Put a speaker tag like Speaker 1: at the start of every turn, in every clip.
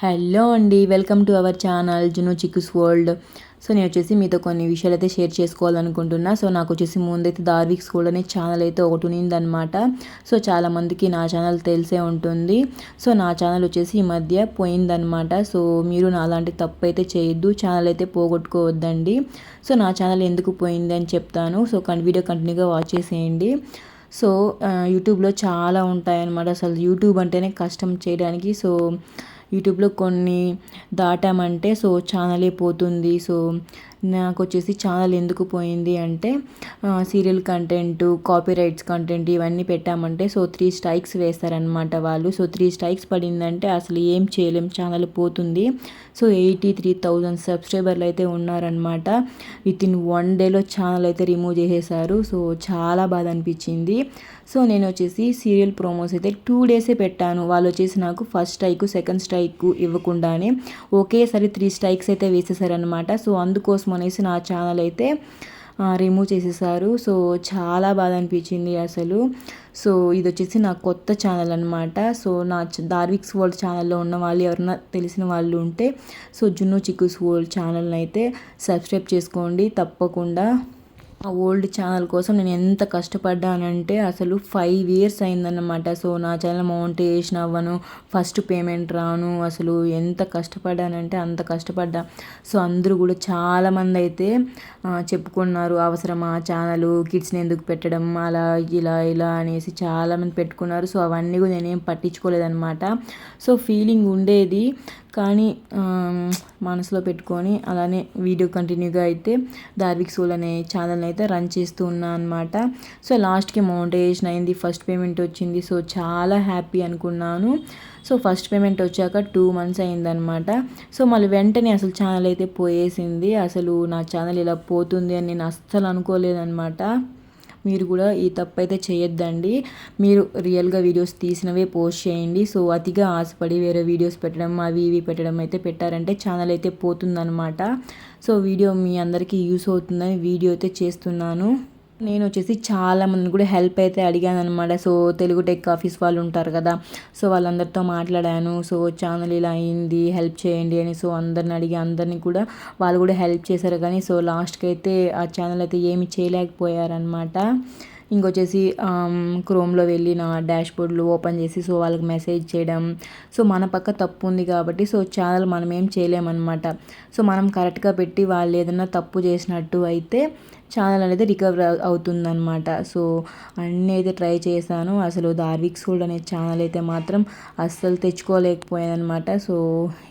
Speaker 1: Hello అండి welcome to our channel జును chicks world. So నేను వచ్చేసి మీతో కొన్ని విషయాలు అయితే షేర్ చేసుకోవాలనుకుంటున్నా. సో నాకు వచ్చేసి ముందైతే దార్విక్ స్కూల్ అనే ఛానల్ అయితే ఒకటి ఉన్నిందనమాట సో చాలామందికి నా ఛానల్ తెలిసే ఉంటుంది. సో నా ఛానల్ వచ్చేసి ఈ మధ్య పోయిందనమాట సో మీరు నా అలాంటి తప్పు అయితే చేయొద్దు ఛానల్ అయితే పోగొట్టుకోవద్దండి. సో నా ఛానల్ ఎందుకు పోయింది అని చెప్తాను. సో వీడియో కంటిన్యూగా వాచ్ చేసేయండి. సో యూట్యూబ్లో చాలా ఉంటాయన్నమాట. అసలు యూట్యూబ్ అంటేనే కష్టం చేయడానికి. సో యూట్యూబ్లో కొన్ని దాటామంటే సో ఛానలే పోతుంది. సో నాకు వచ్చేసి ఛానల్ ఎందుకు పోయింది అంటే serial content copy rights content ఇవన్నీ పెట్టామంటే సో త్రీ స్ట్రైక్స్ వేస్తారనమాట వాళ్ళు. సో త్రీ స్ట్రైక్స్ పడిందంటే అసలు ఏం చేయలేం ఛానల్ పోతుంది. సో ఎయిటీ త్రీ థౌజండ్ సబ్స్క్రైబర్లు అయితే ఉన్నారనమాట విత్ ఇన్ వన్ డేలో ఛానల్ అయితే రిమూవ్ చేసేసారు. సో చాలా బాధ అనిపించింది. సో నేను వచ్చేసి సీరియల్ ప్రోమోస్ అయితే టూ డేసే పెట్టాను. వాళ్ళు వచ్చేసి నాకు ఫస్ట్ స్ట్రైక్ సెకండ్ స్ట్రైక్ ఇవ్వకుండానే ఒకేసారి త్రీ స్ట్రైక్స్ అయితే వేసేసారనమాట సో అందుకోసం అనేసి నా ఛానల్ అయితే రిమూవ్ చేసేసారు. సో చాలా బాధ అనిపించింది అసలు. సో ఇది వచ్చేసి నా కొత్త ఛానల్ అనమాట సో నా దార్విక్స్ వరల్డ్ ఛానల్లో ఉన్న వాళ్ళు ఎవరైనా తెలిసిన వాళ్ళు ఉంటే సో జున్ను చిక్కుస్ వరల్డ్ ఛానల్ని అయితే సబ్స్క్రైబ్ చేసుకోండి. తప్పకుండా. ఆ ఓల్డ్ ఛానల్ కోసం నేను ఎంత కష్టపడ్డానంటే అసలు ఫైవ్ ఇయర్స్ అయిందన్నమాట. సో నా ఛానల్ మౌంటేషన్ అవ్వను. ఫస్ట్ పేమెంట్ రాను. అసలు ఎంత కష్టపడ్డానంటే అంత కష్టపడ్డా. సో అందరూ కూడా చాలామంది అయితే చెప్పుకున్నారు అవసరమా ఛానల్? కిడ్స్ని ఎందుకు పెట్టడం? అలా ఇలా ఇలా అనేసి చాలామంది పెట్టుకున్నారు. సో అవన్నీ కూడా నేనేం పట్టించుకోలేదన్నమాట. సో ఫీలింగ్ ఉండేది. కానీ మనసులో పెట్టుకొని అలానే వీడియో కంటిన్యూగా అయితే దార్విక్ సోల్ అనే ఛానల్ని అయితే రన్ చేస్తూ ఉన్నా అనమాట సో లాస్ట్కి మౌంటేషన్ అయింది. ఫస్ట్ పేమెంట్ వచ్చింది. సో చాలా హ్యాపీ అనుకున్నాను. సో ఫస్ట్ పేమెంట్ వచ్చాక టూ మంత్స్ అయిందనమాట సో మళ్ళీ వెంటనే అసలు ఛానల్ అయితే పోయేసింది. అసలు నా ఛానల్ ఇలా పోతుంది అని నేను అస్సలు అనుకోలేదనమాట మీరు కూడా ఈ తప్పు అయితే చేయొద్దండి. మీరు రియల్గా వీడియోస్ తీసినవే పోస్ట్ చేయండి. సో అతిగా ఆశపడి వేరే వీడియోస్ పెట్టడం అవి ఇవి పెట్టడం అయితే పెట్టారంటే ఛానల్ అయితే పోతుందనమాట సో వీడియో మీ అందరికీ యూస్ అవుతుందని వీడియో అయితే చేస్తున్నాను. నేను వచ్చేసి చాలా మందిని కూడా హెల్ప్ అయితే అడిగాను అనమాట సో తెలుగు టెక్ ఆఫీస్ వాళ్ళు ఉంటారు కదా సో వాళ్ళందరితో మాట్లాడాను. సో ఛానల్ ఇలా అయింది హెల్ప్ చేయండి అని. సో అందరిని అడిగి అందరినీ కూడా వాళ్ళు కూడా హెల్ప్ చేశారు కానీ సో లాస్ట్కి అయితే ఆ ఛానల్ అయితే ఏమి చేయలేకపోయారనమాట ఇంకొచ్చేసి క్రోమ్లో వెళ్ళి నా డాష్ బోర్డ్లు ఓపెన్ చేసి సో వాళ్ళకి మెసేజ్ చేయడం. సో మన పక్క తప్పు ఉంది కాబట్టి సో ఛానల్ మనం ఏం చేయలేమన్నమాట. సో మనం కరెక్ట్గా పెట్టి వాళ్ళు ఏదైనా తప్పు చేసినట్టు అయితే ఛానల్ అనేది రికవర్ అవుతుందన్నమాట. సో అన్నీ అయితే ట్రై చేశాను. అసలు దార్విక్ సోల్డ్ అనే ఛానల్ అయితే మాత్రం అస్సలు తెచ్చుకోలేకపోయానమాట అనమాట సో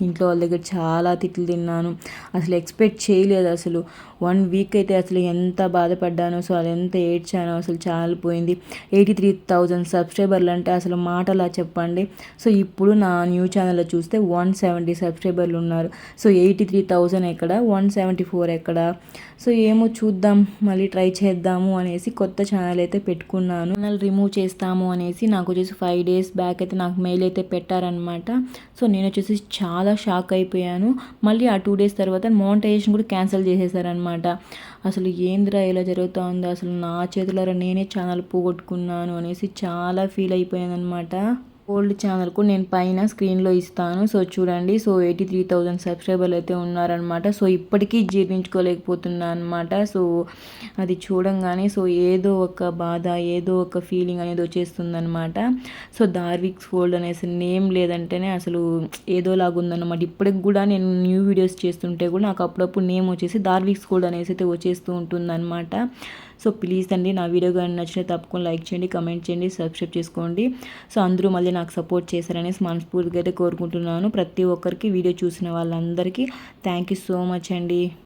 Speaker 1: ఇంట్లో వాళ్ళ దగ్గర చాలా తిట్లు తిన్నాను. అసలు ఎక్స్పెక్ట్ చేయలేదు అసలు. వన్ వీక్ అయితే అసలు ఎంత బాధపడ్డానో సో అది ఎంత ఏడ్చానో అసలు ఛానల్ పోయింది ఎయిటీ త్రీ థౌజండ్ సబ్స్క్రైబర్లు అంటే అసలు మాటలా చెప్పండి. సో ఇప్పుడు నా న్యూ ఛానల్లో చూస్తే వన్ సెవెంటీ సబ్స్క్రైబర్లు ఉన్నారు. సో ఎయిటీ త్రీ థౌజండ్ ఎక్కడ? వన్ సెవెంటీ ఫోర్ ఎక్కడ? సో ఏమో చూద్దాం. మళ్ళీ ట్రై చేద్దాము అనేసి కొత్త ఛానల్ అయితే పెట్టుకున్నాను. ఛానల్ రిమూవ్ చేస్తాము అనేసి నాకు వచ్చేసి ఫైవ్ డేస్ బ్యాక్ అయితే నాకు మెయిల్ అయితే పెట్టారనమాట సో నేను వచ్చేసి చాలా షాక్ అయిపోయాను. మళ్ళీ ఆ టూ డేస్ తర్వాత మోనిటైజేషన్ కూడా క్యాన్సిల్ చేసేసారనమాట అసలు ఏంద్రా ఇలా జరుగుతూ ఉంది అసలు నా చేతులారా నేనే ఛానల్ పోగొట్టుకున్నాను అనేసి చాలా ఫీల్ అయిపోయాను అనమాట ఓల్డ్ ఛానల్కు నేను పైన స్క్రీన్లో ఇస్తాను. సో చూడండి సో ఎయిటీ త్రీ థౌజండ్ సబ్స్క్రైబర్లు అయితే ఉన్నారనమాట సో ఇప్పటికీ జీర్ణించుకోలేకపోతున్నా అనమాట సో అది చూడంగానే సో ఏదో ఒక బాధ ఏదో ఒక ఫీలింగ్ అనేది వచ్చేస్తుంది అనమాట సో దార్విక్ ఫోల్డ్ అనేసి నేమ్ లేదంటేనే అసలు ఏదోలాగా ఉందన్నమాట. ఇప్పటికి కూడా నేను న్యూ వీడియోస్ చేస్తుంటే కూడా నాకు అప్పుడప్పుడు నేమ్ వచ్చేసి దార్విక్ ఫోల్డ్ అనేసి అయితే వచ్చేస్తూ ఉంటుందన్నమాట. సో ప్లీజ్ అండి నా వీడియో కానీ నచ్చితే తప్పకుండా లైక్ చేయండి కమెంట్ చేయండి సబ్స్క్రైబ్ చేసుకోండి. సో అందరూ మళ్ళీ నాకు సపోర్ట్ చేశారనేసి మనస్ఫూర్తిగా అయితే కోరుకుంటున్నాను. ప్రతి ఒక్కరికి వీడియో చూసిన వాళ్ళందరికీ థ్యాంక్ యూ సో మచ్ అండి.